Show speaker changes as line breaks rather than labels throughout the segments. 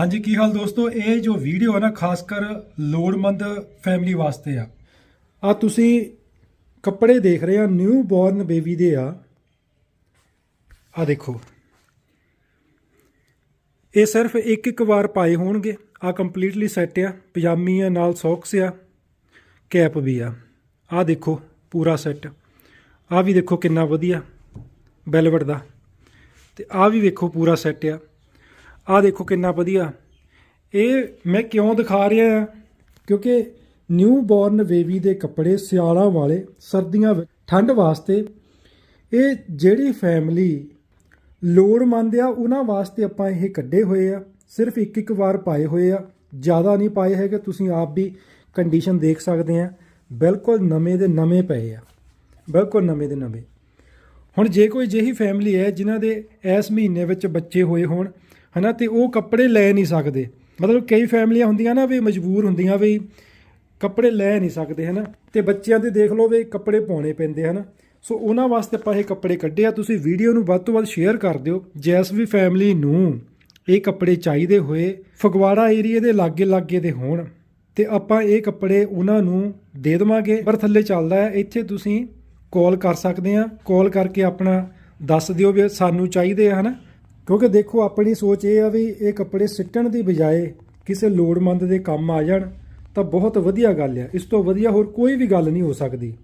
ਹਾਂਜੀ, ਕੀ ਹਾਲ ਦੋਸਤੋ? ਇਹ ਜੋ ਵੀਡੀਓ ਹੈ ਨਾ, ਖਾਸ ਕਰ ਲੋੜਮੰਦ ਫੈਮਿਲੀ ਵਾਸਤੇ ਆ। ਆ ਤੁਸੀਂ ਕੱਪੜੇ ਦੇਖ ਰਹੇ ਆ ਨਿਊ ਬੋਰਨ ਬੇਬੀ ਦੇ ਆ। ਆ ਦੇਖੋ। ਇਹ ਸਿਰਫ ਇੱਕ ਇੱਕ ਵਾਰ ਪਾਏ ਹੋਣਗੇ। ਆ ਕੰਪਲੀਟਲੀ ਸੈੱਟ ਆ। ਪਜਾਮੀ ਆ, ਨਾਲ ਸੌਕਸ ਆ। ਕੈਪ ਵੀ ਆ। ਆ ਦੇਖੋ, ਪੂਰਾ ਸੈੱਟ ਆ ਵੀ ਦੇਖੋ ਕਿੰਨਾ ਵਧੀਆ ਬੈਲਵਟ ਦਾ। ਤੇ ਆ ਵੀ ਵੇਖੋ, ਪੂਰਾ ਸੈੱਟ ਆ। ਆ ਦੇਖੋ ਕਿੰਨਾ ਵਧੀਆ। ਇਹ ਮੈਂ ਕਿਉਂ ਦਿਖਾ ਰਿਹਾ ਹਾਂ? ਕਿਉਂਕਿ ਨਿਊ ਬੋਰਨ ਬੇਬੀ ਦੇ ਕੱਪੜੇ ਸਿਆਲਾਂ ਵਾਲੇ, ਸਰਦੀਆਂ ਠੰਡ ਵਾਸਤੇ, ਇਹ ਜਿਹੜੀ ਫੈਮਿਲੀ ਲੋੜਮੰਦ ਆ, ਉਹਨਾਂ ਵਾਸਤੇ ਆਪਾਂ ਇਹ ਕੱਢੇ ਹੋਏ ਆ। ਸਿਰਫ ਇੱਕ ਇੱਕ ਵਾਰ ਪਾਏ ਹੋਏ ਆ। ਜ਼ਿਆਦਾ ਨਹੀਂ ਪਾਏ ਹੈਗੇ, ਤੁਸੀਂ ਆਪ ਵੀ ਕੰਡੀਸ਼ਨ ਦੇਖ ਸਕਦੇ ਆ। ਬਿਲਕੁਲ ਨਵੇਂ ਦੇ ਨਵੇਂ ਪਏ ਆ। ਬਿਲਕੁਲ ਨਵੇਂ ਦੇ ਨਵੇਂ। ਹੁਣ ਜੇ ਕੋਈ ਜਿਹੀ ਫੈਮਿਲੀ ਹੈ, ਜਿਨ੍ਹਾਂ ਦੇ ਇਸ ਮਹੀਨੇ ਵਿੱਚ ਬੱਚੇ ਹੋਏ ਹੋਣ ਹਨਾ? ਤੇ ਉਹ ਕੱਪੜੇ ਲੈ ਨਹੀਂ ਸਕਦੇ। ਮਤਲਬ ਕਈ ਫੈਮਲੀਆਂ ਹੁੰਦੀਆਂ ਨਾ ਵੀ ਮਜਬੂਰ ਹੁੰਦੀਆਂ ਵੀ ਕੱਪੜੇ ਲੈ ਨਹੀਂ ਸਕਦੇ, ਹਨਾ? ਤੇ ਬੱਚਿਆਂ ਦੇ ਦੇਖ ਲਓ ਵੀ ਕੱਪੜੇ ਪਾਉਣੇ ਪੈਂਦੇ, ਹਨਾ? ਸੋ ਉਹਨਾਂ ਵਾਸਤੇ ਆਪਾਂ ਇਹ ਕੱਪੜੇ ਕੱਢੇ ਆ। ਤੁਸੀਂ ਵੀਡੀਓ ਨੂੰ ਵੱਧ ਤੋਂ ਵੱਧ ਸ਼ੇਅਰ ਕਰ ਦਿਓ। ਜੈਸ ਵੀ ਫੈਮਲੀ ਨੂੰ ਇਹ ਕੱਪੜੇ ਚਾਹੀਦੇ ਹੋਏ ਫਗਵਾੜਾ ਏਰੀਏ ਦੇ ਲਾਗੇ ਲਾਗੇ ਦੇ ਹੋਣ। ਤੇ ਆਪਾਂ ਇਹ ਕੱਪੜੇ ਉਹਨਾਂ ਨੂੰ ਦੇ ਦੇਵਾਂਗੇ। ਪਰ ਥੱਲੇ ਚੱਲਦਾ ਹੈ, ਇੱਥੇ ਤੁਸੀਂ ਕਾਲ ਕਰ ਸਕਦੇ ਆ। ਕਾਲ ਕਰਕੇ ਆਪਣਾ ਦੱਸ ਦਿਓ ਵੀ ਸਾਨੂੰ ਚਾਹੀਦੇ ਆ, ਹਨਾ? ਕਿਉਂਕਿ ਦੇਖੋ, ਆਪਣੀ ਸੋਚ ਇਹ ਆ ਵੀ ਇਹ ਕੱਪੜੇ ਸਿੱਟਣ ਦੀ ਬਜਾਏ ਕਿਸੇ ਲੋੜਮੰਦ ਦੇ ਕੰਮ ਆ ਜਾਣ, ਤਾਂ ਬਹੁਤ ਵਧੀਆ ਗੱਲ ਆ। ਇਸ ਤੋਂ ਵਧੀਆ ਹੋਰ ਕੋਈ ਵੀ ਗੱਲ ਨਹੀਂ ਹੋ ਸਕਦੀ।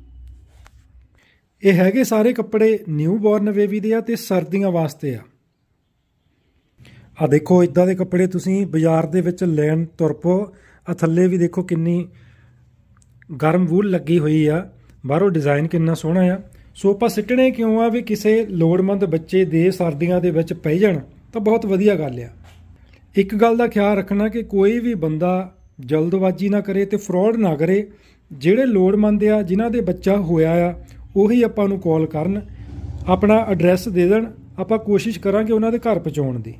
ਇਹ ਹੈਗੇ ਸਾਰੇ ਕੱਪੜੇ ਨਿਊ ਬੋਰਨ ਬੇਬੀ ਦੇ ਆ ਤੇ ਸਰਦੀਆਂ ਵਾਸਤੇ ਆ। ਆ ਦੇਖੋ ਇਦਾਂ ਦੇ ਕੱਪੜੇ ਤੁਸੀਂ ਬਾਜ਼ਾਰ ਦੇ ਵਿੱਚ ਲੈਣ ਤੁਰ ਪੋ ਆ ਥੱਲੇ ਵੀ ਦੇਖੋ ਕਿੰਨੀ ਗਰਮ ਵੂਲ ਲੱਗੀ ਹੋਈ ਆ। ਬਾਹਰੋਂ ਡਿਜ਼ਾਈਨ ਕਿੰਨਾ ਸੋਹਣਾ ਆ। ਸੋ ਆਪਾਂ ਸਿੱਟਣੇ ਕਿਉਂ ਆ ਵੀ ਕਿਸੇ ਲੋੜਮੰਦ ਬੱਚੇ ਦੇ ਸਰਦੀਆਂ ਦੇ ਵਿੱਚ ਪੈ ਜਾਣ, ਤਾਂ ਬਹੁਤ ਵਧੀਆ ਗੱਲ ਆ। ਇੱਕ ਗੱਲ ਦਾ ਖਿਆਲ ਰੱਖਣਾ ਕਿ ਕੋਈ ਵੀ ਬੰਦਾ ਜਲਦਬਾਜ਼ੀ ਨਾ ਕਰੇ ਤੇ ਫਰਾਡ ਨਾ ਕਰੇ, ਜਿਹੜੇ ਲੋੜਮੰਦ ਆ, ਜਿਨ੍ਹਾਂ ਦੇ ਬੱਚਾ ਹੋਇਆ ਆ, ਉਹੀ ਆਪਾਂ ਨੂੰ ਕਾਲ ਕਰਨ, ਆਪਣਾ ਐਡਰੈਸ ਦੇ ਦੇਣ, ਆਪਾਂ ਕੋਸ਼ਿਸ਼ ਕਰਾਂਗੇ ਉਹਨਾਂ ਦੇ ਘਰ ਪਹੁੰਚਾਉਣ ਦੀ।